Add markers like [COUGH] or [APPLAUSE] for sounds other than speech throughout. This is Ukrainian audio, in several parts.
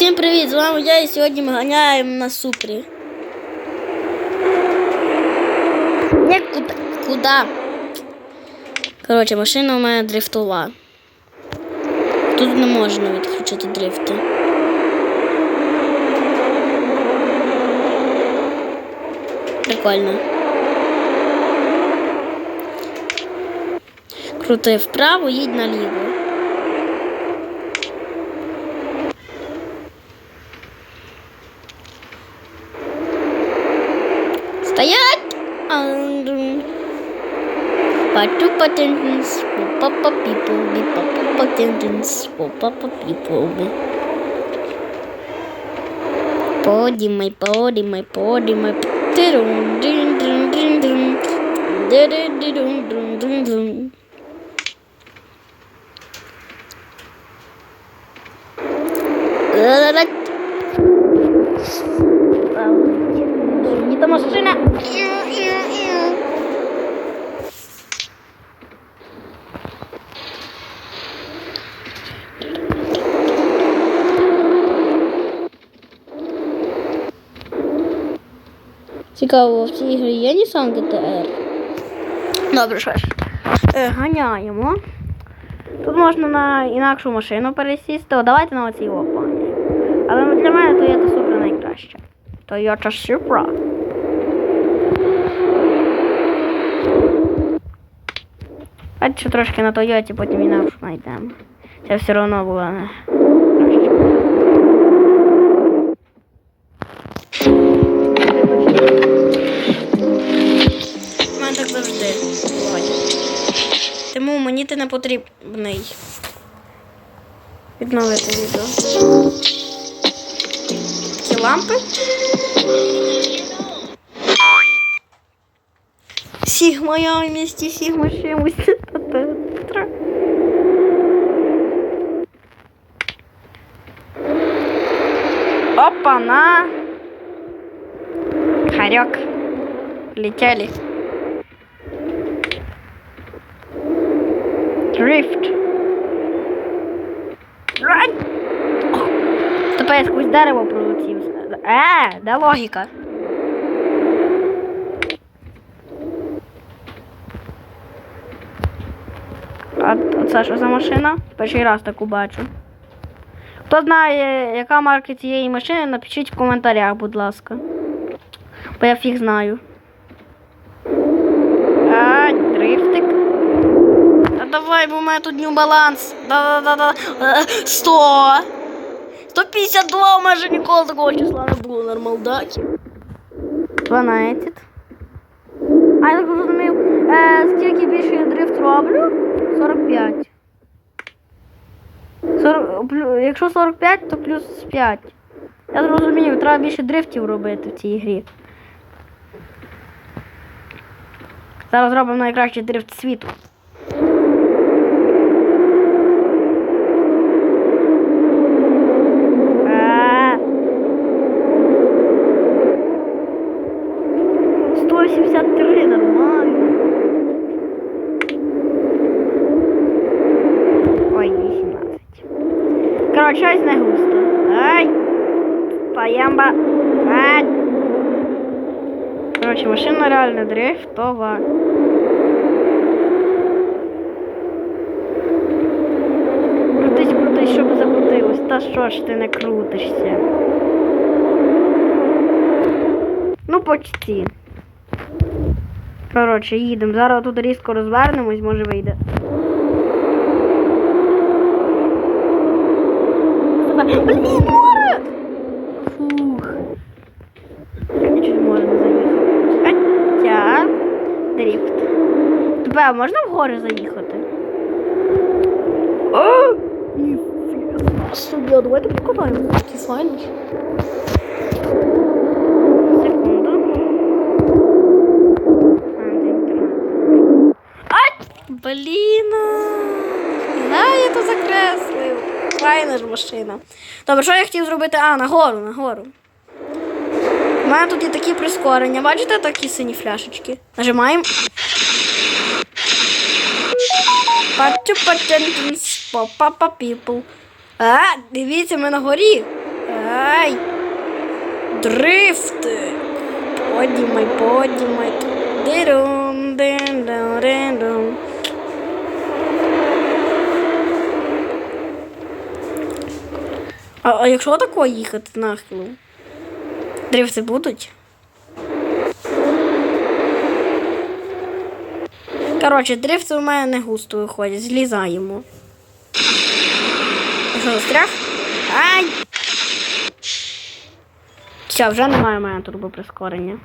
Всім привіт! З вами я і сьогодні ми ганяємо на супрі. Ні, куди? Куда? Коротше, машина у мене дрифтова. Тут не можна відключити дрифти. Прикольно. Крути вправо, їдь наліво. Стоять! Пату патентенс, папа people, би папа патентенс, папа people. Подимай, подимай, подимай. Тирун, дин, дин, дин, дин. Дин-дин-дин, дин, дин, дин. Ла-ла-ла. Не та машина. Цікаво, в цій ігрі є Nissan GTR? Добре, що ж. Е, ганяємо. Тут можна на інакшу машину пересісти. О, давайте на оцій опані. Але для мене Toyota Supra найкраще. Toyota Supra. Давайте трошки на Тойоті, потім інакшу знайдемо. Це все одно було не краще. Мені ти не потрібний. Відновити відео. Ці лампи. Сігма я в місті Сігма чимось. Опа-на! Хорек. Летели. Дрифт. Тепер я сквозь дерево пролетів. Е, де логіка? А це що за машина? Перший раз таку бачу. Хто знає, яка марка цієї машини, напишіть в коментарях, будь ласка. Бо я фіг знаю. А, дрифтик. Та давай, бо у мене тут нью баланс. Да-да-да-да. Е, Сто. 152 у мене вже ніколи такого числа не було на нормалдаті. 12. А я так зрозумів, е, скільки більше я дрифт роблю? 45. 40, якщо 45, то плюс 5. Я зрозумів, треба більше дрифтів робити в цій грі. Зараз зробимо найкращий дрифт світу. А. 183 нормально. Ой, 18. Коротше, щось не густо. Ай! Паямба. Ай! Коротше, машина реально дрифтова. Крутись, крутись, щоб закрутилось. Та що ж ти не крутишся? Ну, почти. Коротше, їдемо. Зараз тут різко розвернемось, може вийде. Блін, море! Фух. Нічого не можна заїхати. Хоча дріфт. А можна в гори заїхати? О! Собі, давайте покатаємо. Такі файно. Секунду. Ай! Блін! Да, я то закреслив. Файна ж машина. Добре, що я хотів зробити? А, нагору, нагору. У мене тут є такі прискорення. Бачите такі сині фляшечки? Нажимаємо. Патчу патентенс, папа people. А, дивіться, ми на горі. Ай! Дрифти! Подімай, подімай. Дирум, дин, дин, дин, дин. А, а якщо тако їхати нахилу? Дрифти будуть? Коротше, дрифти у мене не густо виходять, злізаємо. Що? Ай! Все, вже немає у мене турбоприскорення.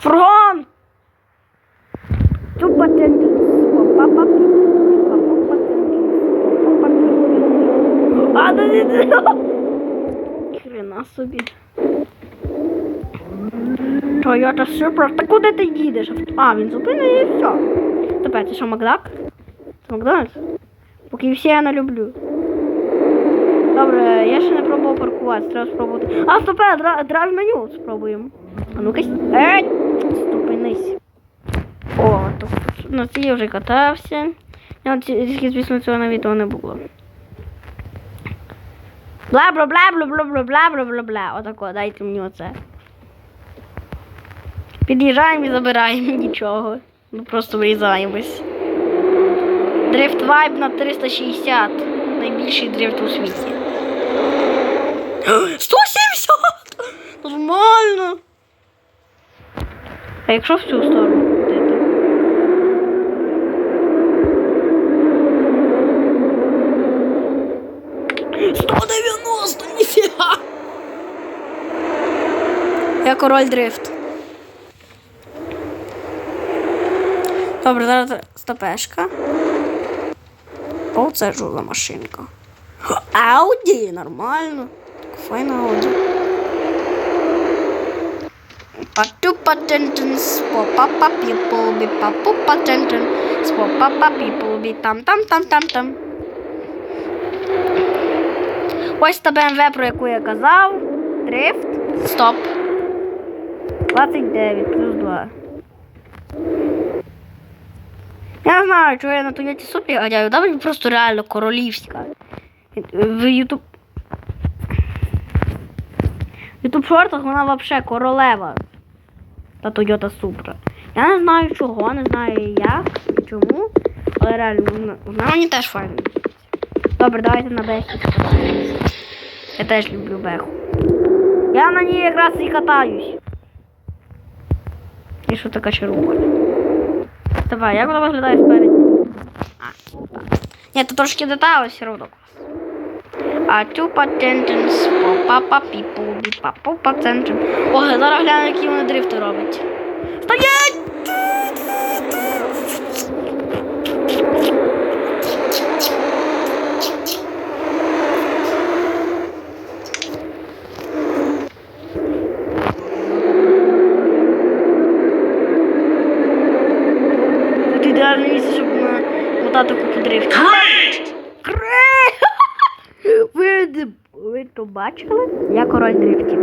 Фургон! Тупо А, да, да. [LAUGHS] Хрена собі. Toyota Supra. Та куди ти їдеш? А, він зупинив і все. Тепер це що, Макдак? Це Макдональдс? Поки всі я не люблю. Добре, я ще не пробував паркуватися, треба спробувати. А, стопе, дра- драйв меню спробуємо. А ну-ка. Ей! Ступинись. О, тут на цій вже катався. Я тільки, звісно, цього на відео не було. Бла бла бла бла бла бла бла бла бла бла. Отако, дайте мені оце. Під'їжджаємо і забираємо [LAUGHS] нічого. Ми просто врізаємось. Дрифт вайб на 360. Найбільший дрифт у світі. [GASPS] 170! Нормально. А якщо в цю сторону? Сто дев'яносто, ніфіга! Я король дрифт. Добре, зараз стопешка. О, це жула машинка. Ауді, нормально. Так, Файна Ауді. Пату патентенс, попапа people, бі папу патентен, попапа people, бі там там там там там. Ось та BMW, про яку я казав. Дрифт. Стоп. 29 плюс 2. Я знаю, чого я на Toyota Супі гадяю. Да, просто реально королівська. В YouTube. В YouTube шортах вона вообще королева. Та Toyota Supra. Я не знаю чого, не знаю як чому. Але реально, вона, вона мені теж файна. Добре, давайте на бехі. Я теж люблю беху. Я на ній якраз і катаюсь. І що така червона? Давай, як вона виглядає спереді? А, так. Ні, то трошки деталі все одно. А two patents, папа піпу, біпа, папа патентен. О, зараз гляну, які вони дрифти роблять. Стоять! Тут ідеальне місце, щоб на дрифтів. Крей! Ви, ви то бачили? Я король дрифтів.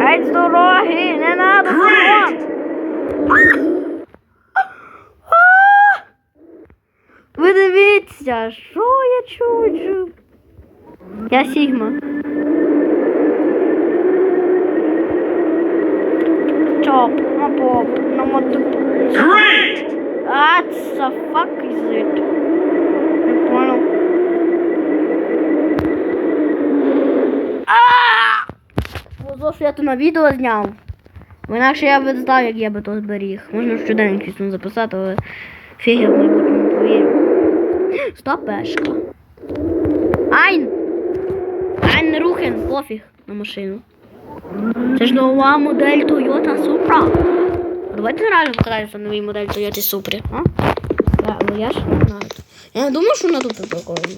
Ай, з дороги! Не надо! Ви дивіться, що я чую? Я Сігма. Чоп, на поп, на мотоп. What the fuck is it? Позов, я то на відео зняв. Бо Інакше я би знав, як я би то зберіг. Можна щоденник звісно записати, але фіг я в майбутньому повірю. Стопешка. Айн! Айн не рухен, пофіг на машину. Це ж нова модель Toyota Supra. Давайте реально покатаємося на новій модель Toyota Supra, а? Так, ну я ж не знаю. Я не думаю, що вона тут прикольна.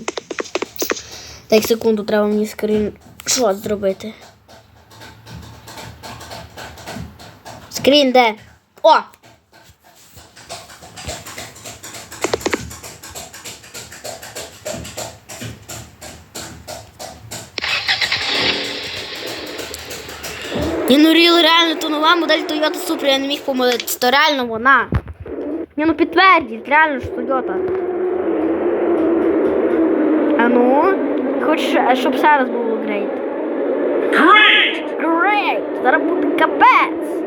Так, секунду, треба мені скрін Що зробити. Скрін де? О! Ні, ну Ріл реально то нова модель Toyota Supra, я не міг помилитися, то реально вона. Ні, ну підтвердіть, реально що Toyota. А ну, хочеш, е, щоб зараз був грейт. Great! Great! Зараз буде капець!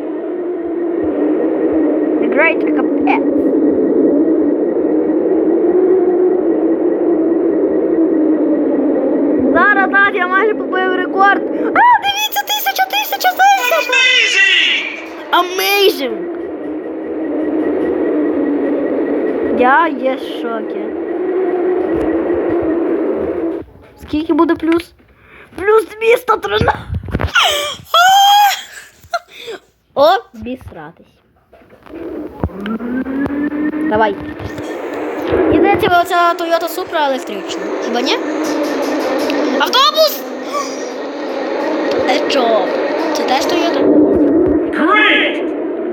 Я є в шокі. Скільки буде плюс? Плюс 213. [LAUGHS] О, бісратись. Давай. Іде тебе оця Toyota Supra електрична. Хіба ні? Автобус! [GASPS] Е, що? Це теж Toyota? Great!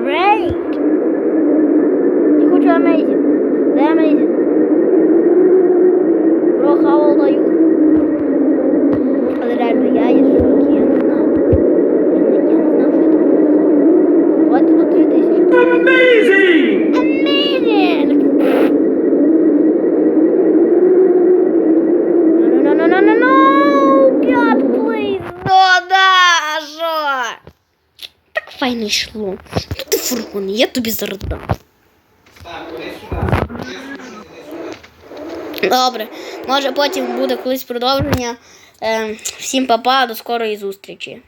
Great! Не хочу amazing. Де amazing? Bro, how old are you? Але реально, я є в шокі, я не знав. Я не, я не знав, що це. Давайте до 3000. Amazing! Amazing! No, no, no, no, no, no! God, please! Ну, да, що? Так файно йшло. Ну ти фургон, я тобі зараз. Добре, може потім буде колись продовження. Ем, всім па-па, до скорої зустрічі.